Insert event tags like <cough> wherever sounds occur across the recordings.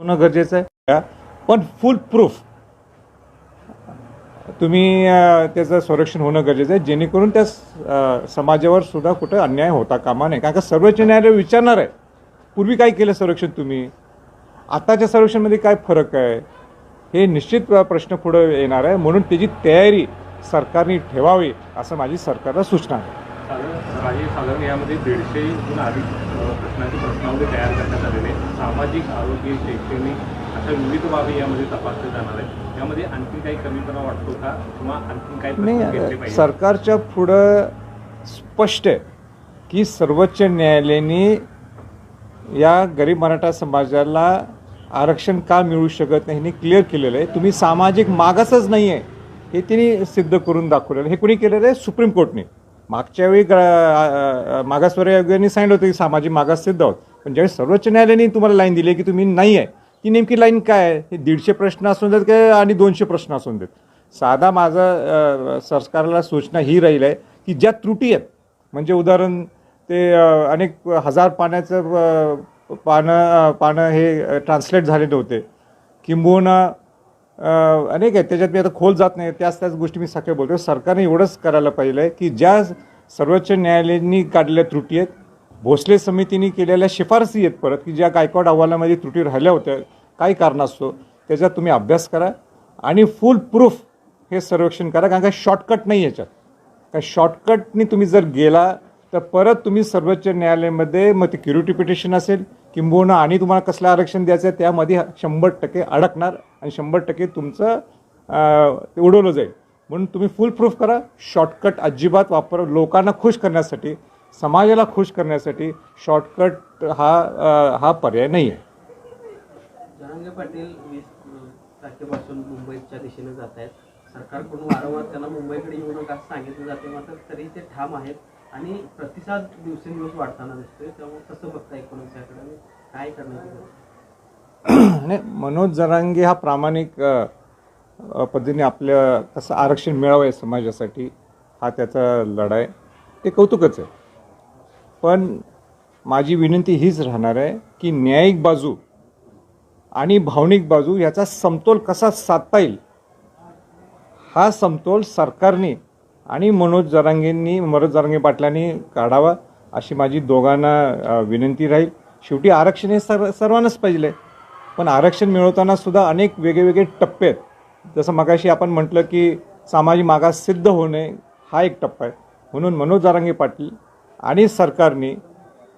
होणं गरजेचं आहे? पण फुल प्रूफ तुम्ही त्याचं संरक्षण होणं गरजेचं आहे. जेणेकरून त्या समाजावर सुद्धा कुठं अन्याय होता कामा नये. कारण का सर्वोच्च न्यायालय विचारणार आहे. पूर्वी काय केलं संरक्षण तुम्ही? आताच्या संरक्षणमध्ये काय फरक आहे? हे निश्चित प्रश्न पुढं येणार आहे. म्हणून त्याची तयारी सरकारने ठेवावी असं माझी सरकारला सूचना आहे. राजे यामध्ये दीडशेहून अधिक अ, प्रश्नांची प्रश्नावली तयार करण्यात आलेली आहे सामाजिक आरोग्य शैक्षणिक अशा विविध बाबी यामध्ये तपासले जाणार आहेत. यामध्ये आणखी काही कमीपणा वाटतो का? किंवा आणखी काही सरकारच्या पुढं स्पष्ट आहे की सर्वोच्च न्यायालयाने या गरीब मराठा समाजाला आरक्षण का मिळू शकत नाही हे क्लिअर केलेलं आहे. तुम्ही सामाजिक मागासच नाही आहे हे त्यांनी सिद्ध करून दाखवलेलं. हे कुणी केलेलं आहे? सुप्रीम कोर्टने. मागच्या वेळी ग- आयोगाने सांगितलं होतं की सामाजिक मागास सिद्ध आहोत पण ज्यावेळी सर्वोच्च न्यायालयाने तुम्हाला लाईन दिली आहे की तुम्ही नाही आहे ती नेमकी लाईन काय आहे? हे दीडशे प्रश्न असून देत काय आणि दोनशे प्रश्न असून देत? साधा माझा सरकारला सूचना ही राहील आहे की ज्या त्रुटी आहेत म्हणजे उदाहरण ते अनेक हजार पाण्याचं पानं पानं हे ट्रान्सलेट झाले नव्हते किंबहुना अनेक आहेत. त्याच्यात मी आता खोल जात नाही. त्याच त्याच गोष्टी मी सगळ्या बोलतो सरकारने एवढंच करायला पाहिजे आहे की ज्या सर्वोच्च न्यायालयांनी काढलेल्या त्रुटी आहेत भोसले समितीने केलेल्या शिफारसी आहेत परत की ज्या गायकवाड अहवालामध्ये त्रुटी राहिल्या होत्या काही कारण असतो त्याच्यात तुम्ही अभ्यास करा आणि फुल प्रूफ हे सर्वेक्षण करा. कारण का शॉर्टकट नाही याच्यात. काय शॉर्टकटनी तुम्ही जर गेला तर परत तुम्ही सर्वोच्च न्यायालयामध्ये मग ते क्युरिटी पिटिशन असेल किंबहुना आणि तुम्हाला कसलं आरक्षण द्यायचं आहे त्यामध्ये शंभर टक्के अडकणार आणि शंभर टक्के तुमचं ते उडवलं जाईल. म्हणून तुम्ही फुल प्रूफ करा. शॉर्टकट अजिबात वापर. लोकांना खुश करण्यासाठी समाजाला खुश करण्यासाठी शॉर्टकट हा हा पर्याय नाही आहे जरांगे पाटील वीस तारखेपासून मुंबईच्या दिशेने जात आहेत सरकारकडून वारंवार त्यांना मुंबईकडे येऊ नका सांगितलं जाते. मात्र तरी ते ठाम आहेत. आणि प्रतिसाद दिवसेंदिवस वाढताना दिसतोय त्यामुळे कसं बघता एकोणीस याकडे काय करण्याची <clears throat> मनोज जरांगे हा प्रामाणिक पद्धतीने आपल्या कसं आरक्षण मिळावं आहे समाजासाठी हा त्याचा लढा आहे ते कौतुकच आहे. पण माझी विनंती हीच राहणार आहे की न्यायिक बाजू आणि भावनिक बाजू याचा समतोल कसा साधता येईल हा समतोल सरकारने आणि मनोज जरांगेंनी मनोज जरांगे पाटलांनी काढावा अशी माझी दोघांना विनंती राहील. शेवटी आरक्षण हे सर्व सर्वांनाच पाहिजे. पण आरक्षण मिळवताना सुद्धा अनेक वेगवेगळे टप्पे आहेत. जसं मगाशी आपण म्हटलं की सामाजिक मागास सिद्ध होणे हा एक टप्पा आहे. म्हणून मनोज जरांगे पाटील आणि सरकारने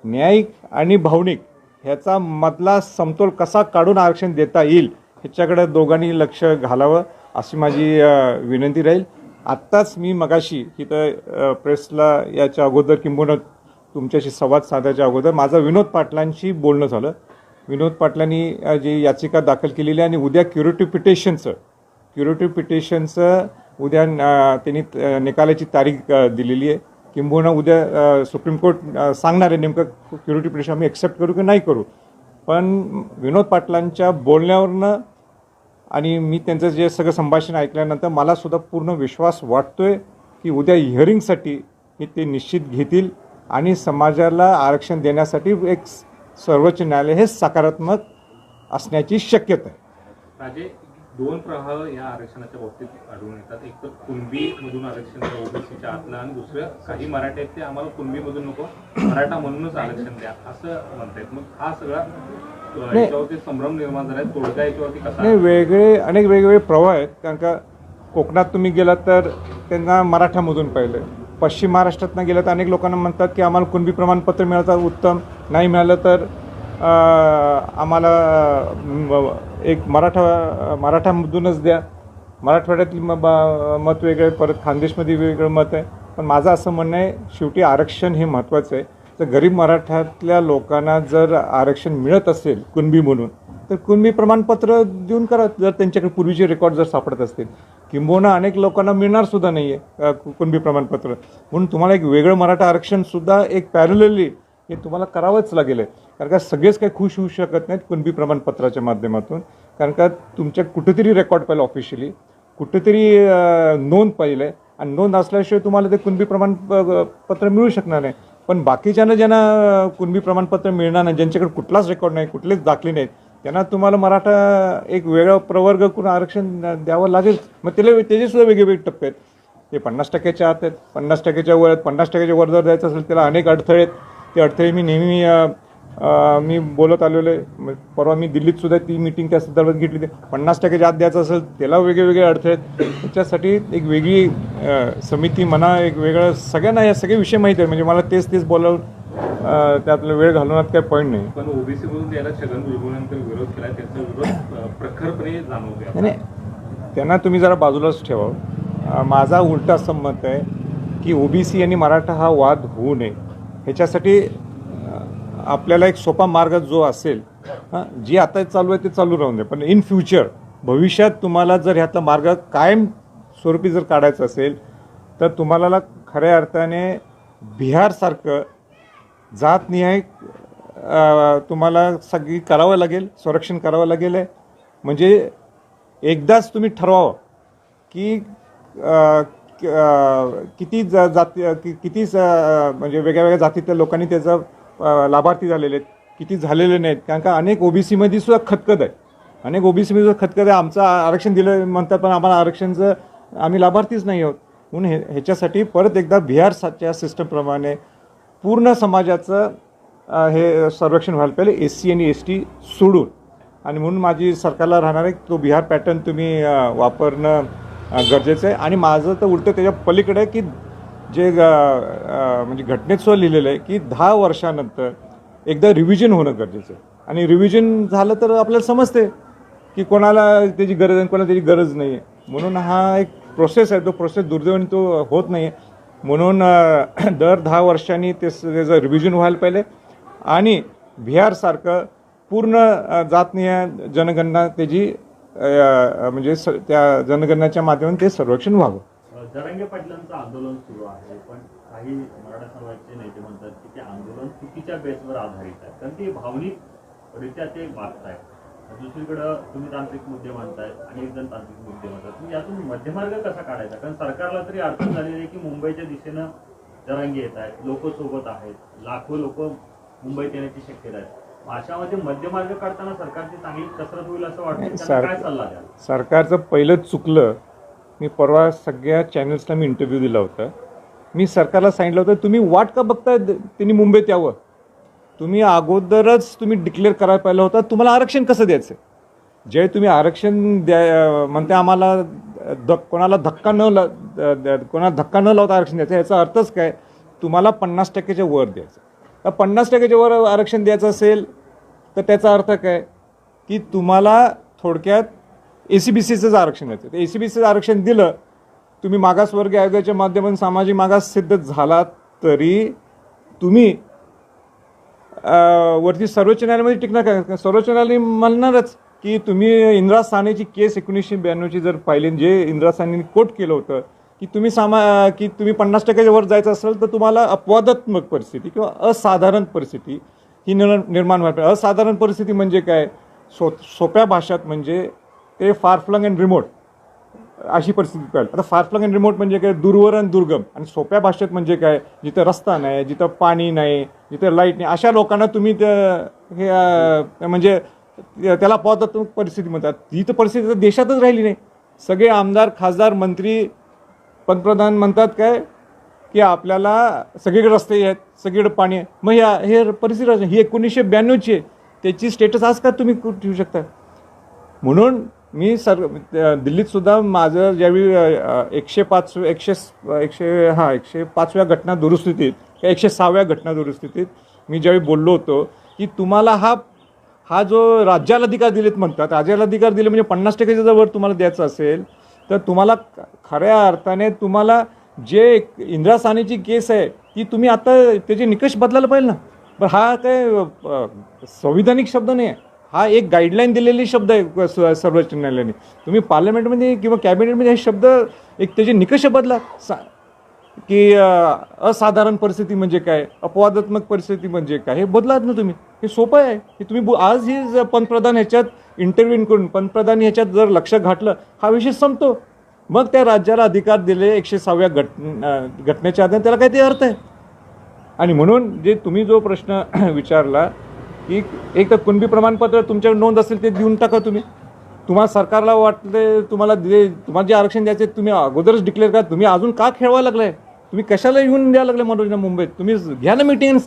न्यायिक आणि भावनिक ह्याचा मधला समतोल कसा काढून आरक्षण देता येईल ह्याच्याकडे दोघांनी लक्ष घालावं अशी माझी विनंती राहील. आत्ताच मी मगाशी इथं प्रेसला याच्या अगोदर किंबहुना तुमच्याशी संवाद साधायच्या अगोदर माझं विनोद पाटलांशी बोलणं झालं. विनोद पाटलांनी जी याचिका दाखल केलेली आहे आणि उद्या क्युरेटिव्ह पिटिशनचं क्युरेटिव्ह पिटिशनचं उद्या त्यांनी निकालाची तारीख दिलेली आहे. किंबहुना उद्या सुप्रीम कोर्ट सांगणार आहे नेमकं क्युरेटिव्ह पिटिशन आम्ही एक्सेप्ट करू की नाही करू. पण विनोद पाटलांच्या बोलण्यावरनं आणि मी त्यांचं जे सगळं संभाषण ऐकल्यानंतर मलासुद्धा पूर्ण विश्वास वाटतो आहे की उद्या हिअरिंगसाठी हे ते निश्चित घेतील आणि समाजाला आरक्षण देण्यासाठी एक सर्वोच्च न्यायालय हे सकारात्मक असण्याची शक्यता आहे. राजे दोन प्रवाह या आरक्षणाच्या बाबतीत आढळून येतात. एक तर कुणबीमधून आरक्षण ओबीसीच्या आतलं आणि दुसरं काही मराठी आहेत ते आम्हाला कुणबीमधून नको. मराठा म्हणूनच आरक्षण द्या असं म्हणतायत. मग हा सगळा याच्यावरती संभ्रम निर्माण झालाय. तोडगा याच्यावरती कसा? नाही वेगळे अनेक वेगवेगळे प्रवाह आहेत. कारण का कोकणात तुम्ही गेलात तर त्यांना मराठामधून पाहिलं. पश्चिम महाराष्ट्रातनं गेलं तर अनेक लोकांना म्हणतात की आम्हाला कुणबी प्रमाणपत्र मिळतं उत्तम नाही मिळालं तर आम्हाला एक मराठा मराठामधूनच द्या. मराठवाड्यातील म बा- मत वेगळं परत खानदेशमध्ये वेगळं मत आहे. पण माझं असं म्हणणं आहे शेवटी आरक्षण हे महत्त्वाचं आहे. तर गरीब मराठ्यातल्या लोकांना जर आरक्षण मिळत असेल कुणबी म्हणून तर कुणबी प्रमाणपत्र देऊन करा जर त्यांच्याकडे पूर्वीचे रेकॉर्ड जर सापडत असतील. किंबहुना अनेक लोकांना मिळणारसुद्धा नाही आहे कुणबी प्रमाणपत्र. म्हणून तुम्हाला एक वेगळं मराठा आरक्षणसुद्धा एक पॅरलली हे तुम्हाला करावंच लागेल. आहे. कारण का सगळेच काही खुश होऊ शकत नाहीत कुणबी प्रमाणपत्राच्या माध्यमातून. कारण का तुमच्या कुठेतरी रेकॉर्ड पाहिलं ऑफिशियली कुठेतरी नोंद पाहिलं आहे आणि नोंद असल्याशिवाय तुम्हाला ते कुणबी प्रमाणपत्र मिळू शकणार नाही. पण बाकीच्यांना ज्यांना कुणबी प्रमाणपत्र मिळणार नाही ज्यांच्याकडे कुठलाच रेकॉर्ड नाही कुठलेच दाखले नाहीत त्यांना तुम्हाला मराठा एक वेगळा प्रवर्ग करून आरक्षण द्यावं लागेल. मग त्याला त्याचे सुद्धा वेगवेगळे टप्पे आहेत. ते पन्नास टक्क्याच्या आत आहेत पन्नास टक्क्याच्या वर पन्नास टक्क्याच्या वर जर द्यायचं असेल त्याला अनेक अडथळे आहेत. ते अडथळे मी नेहमी मी बोलत आलेलो आहे. परवा मी दिल्लीत सुद्धा ती मिटिंग त्या संदर्भात घेतली होती. पन्नास टक्क्याच्या आत द्यायचं असेल त्याला वेगळे वेगळे अडथळे आहेत. त्याच्यासाठी एक वेगळी समिती म्हणा एक वेगळं सगळ्यांना या सगळे विषय माहीत आहे म्हणजे मला तेच तेच बोलावून त्यातलं वेळ घालवण्यात काही पॉईंट नाही. पण ओबीसी मधून त्याला छगन भुजबळांनी विरोध केला त्यांचा विरोध प्रखरपणे जाणवतोय नाही त्यांना तुम्ही जरा बाजूलाच ठेवा. माझा उलटा असं मत आहे की ओबीसी आणि मराठा हा वाद होऊ नये. ह्याच्यासाठी आपल्याला एक सोपा मार्ग जो असेल हां जी आता चालू आहे ते चालू राहून दे. पण इन फ्युचर भविष्यात तुम्हाला जर ह्यातला मार्ग कायम स्वरूपी जर काढायचा असेल तर तुम्हाला खऱ्या अर्थाने बिहारसारखं जातनिहाय तुम्हाला सगळी करावं लागेल संरक्षण करावं लागेल आहे. म्हणजे एकदाच तुम्ही ठरवावं की किती ज- जाती किती स म्हणजे वेगळ्या वेगळ्या जातीतल्या लोकांनी त्याचा लाभार्थी झालेले आहेत. किती झालेले नाहीत. कारण का अनेक ओबीसीमध्ये सुद्धा खतखत आहे. अनेक ओबीसीमध्ये सुद्धा खतखत आहे. आमचं आरक्षण दिलं म्हणतात पण आम्हाला आरक्षणचं आम्ही लाभार्थीच नाही आहोत. म्हणून हे ह्याच्यासाठी परत एकदा बिहारच्या सिस्टमप्रमाणे पूर्ण समाजाचं हे संरक्षण व्हायला पाहिजे. एस सी आणि एस टी सोडून. आणि म्हणून माझी सरकारला राहणार आहे तो बिहार पॅटर्न तुम्ही वापरणं गरजेचं आहे. आणि माझं तर उलटं त्याच्या पलीकडे की जे म्हणजे घटनेत सुद्धा लिहिलेलं आहे की दहा वर्षानंतर एकदा रिव्हिजन होणं गरजेचं आहे. आणि रिव्हिजन झालं तर आपल्याला समजते की कोणाला त्याची गरज आहे आणि कोणाला त्याची गरज नाही आहे म्हणून हा एक प्रोसेस आहे तो प्रोसेस दुर्दैवाने तो होत नाही आहे म्हणून दर दहा वर्षांनी ते त्याचं रिव्हिजन व्हायला पाहिजे. आणि बिहारसारखं पूर्ण अ, जातनीय जनगणना त्याची म्हणजे स त्या जनगणनाच्या माध्यमातून ते सर्वेक्षण व्हावं. जरांगे पाटलांचं आंदोलन सुरू आहे पण काही मराठा समाजाचे नेते म्हणतात की ते आंदोलन चुकीच्या बेसवर आधारित आहे. कारण ते भावनिकरित्या ते मागतायत दुसरीकडं तुम्ही तांत्रिक मुद्दे मानताय आणि एक जण तांत्रिक मुद्दे म्हणतात. तुम्ही यातून मध्यमार्ग कसा काढायचा? कारण सरकारला तरी अडचण झालेली आहे की मुंबईच्या दिशेनं जरांगे येत आहेत लोक सोबत आहेत लाखो लोक मुंबईत येण्याची शक्यता आहे. अशामध्ये मध्यमार्ग काढताना सरकारची चांगली कसरत होईल असं वाटतं? काय सल्ला द्याल? सरकारचं पहिलं चुकलं मी परवा सगळ्या चॅनल्सला मी इंटरव्ह्यू दिला होता. मी सरकारला सांगितलं होतं तुम्ही वाट का बघताय? त्यांनी मुंबईत यावं. तुम्ही अगोदरच तुम्ही डिक्लेअर करायला पाहिलं होतं. तुम्हाला आरक्षण कसं द्यायचं? जे तुम्ही आरक्षण द्या म्हणते आम्हाला द कोणाला धक्का न ल द- कोणाला धक्का न लावता आरक्षण द्यायचं याचा अर्थच काय? तुम्हाला पन्नास टक्क्याच्या वर द्यायचं. तर पन्नास टक्क्याच्या वर आरक्षण द्यायचं असेल तर त्याचा अर्थ काय? की तुम्हाला थोडक्यात ए सी बी सीचंच आरक्षण येतं तर ए सी बी सीचं आरक्षण दिलं तुम्ही मागासवर्गीय आयोगाच्या माध्यमातून सामाजिक मागास सिद्ध झाला तरी तुम्ही वरती सर्वोच्च न्यायालयामध्ये टिकणार काय सर्वोच्च न्यायालय म्हणणारच की तुम्ही इंदिरा सानेची केस एकोणीसशे ब्याण्णवची जर पाहिली जे इंदिरा सानेने कोट केलं होतं की तुम्ही सामा की तुम्ही पन्नास टक्क्याच्या वर जायचं असेल तर तुम्हाला अपवादात्मक परिस्थिती किंवा असाधारण परिस्थिती ही निर् निर्माण व्हायला असाधारण परिस्थिती म्हणजे काय? सो सोप्या भाषात म्हणजे ते फारफ्लंग अँड रिमोट अशी परिस्थिती कळेल आता फारफ्लंग अँड रिमोट म्हणजे काय? दूरवर आणि दुर्गम. आणि सोप्या भाषेत म्हणजे काय? जिथं रस्ता नाही जिथं पाणी नाही जिथं लाइट नाही अशा लोकांना तुम्ही हे म्हणजे त्याला अपवादात्मक परिस्थिती म्हणतात. ती तर परिस्थिती तर देशातच राहिली नाही. सगळे आमदार खासदार मंत्री पंतप्रधान म्हणतात काय? की आपल्याला सगळीकडे रस्ते आहेत सगळीकडे पाणी आहे. मग ह्या हे परिस्थिती ही एकोणीसशे ब्याण्णवची आहे. त्याची स्टेटस आज का तुम्ही ठेवू शकता? म्हणून मी सर अ, दिल्लीत सुद्धा माझं ज्यावेळी एकशे पाच एकशे एकशे हां एकशे पाचव्या घटना दुरुस्तीत किंवा एकशे सहाव्या घटना दुरुस्तीत मी ज्यावेळी बोललो होतो की तुम्हाला हा हा जो राज्याला अधिकार दिलेत म्हणतात राज्याला अधिकार दिले म्हणजे पन्नास टक्क्याच्या जर वर तुम्हाला द्यायचं असेल तर तुम्हाला खऱ्या अर्थाने तुम्हाला जे इंदिरा सानेची केस आहे ती तुम्ही आता त्याचे निकष बदलायला पाहिजे ना. पण हा काय संविधानिक शब्द नाही आहे. हा एक गाईडलाईन दिलेली शब्द आहे स- सर्वोच्च न्यायालयाने तुम्ही पार्लमेंटमध्ये किंवा कॅबिनेटमध्ये हे शब्द एक त्याचे निकष बदला. सा की असाधारण परिस्थिती म्हणजे काय? अपवादात्मक परिस्थिती म्हणजे काय? हे बदलात ना तुम्ही. हे सोपं आहे. की तुम्ही आज ही पंतप्रधान ह्याच्यात इंटरव्ह्यून करून पंतप्रधान ह्याच्यात जर लक्ष घातलं हा विषय संपतो. मग त्या राज्याला अधिकार दिले एकशे सहाव्या घट घटनेच्या आधारे. त्याला काही ते अर्थ आहे. आणि म्हणून जे तुम्ही जो प्रश्न <clears throat> विचारला की एक तर कुणबी प्रमाणपत्र तुमच्याकडे नोंद असेल ते देऊन टाका तुम्ही. तुम्हाला सरकारला वाटते तुम्हाला दे तुम्हाला जे आरक्षण द्यायचे तुम्ही अगोदरच डिक्लेअर करा. तुम्ही अजून का खेळवा लागलाय? तुम्ही कशाला येऊन द्यायला लागले मनोरंजन मुंबईत? तुम्ही घ्या ना मिटिंग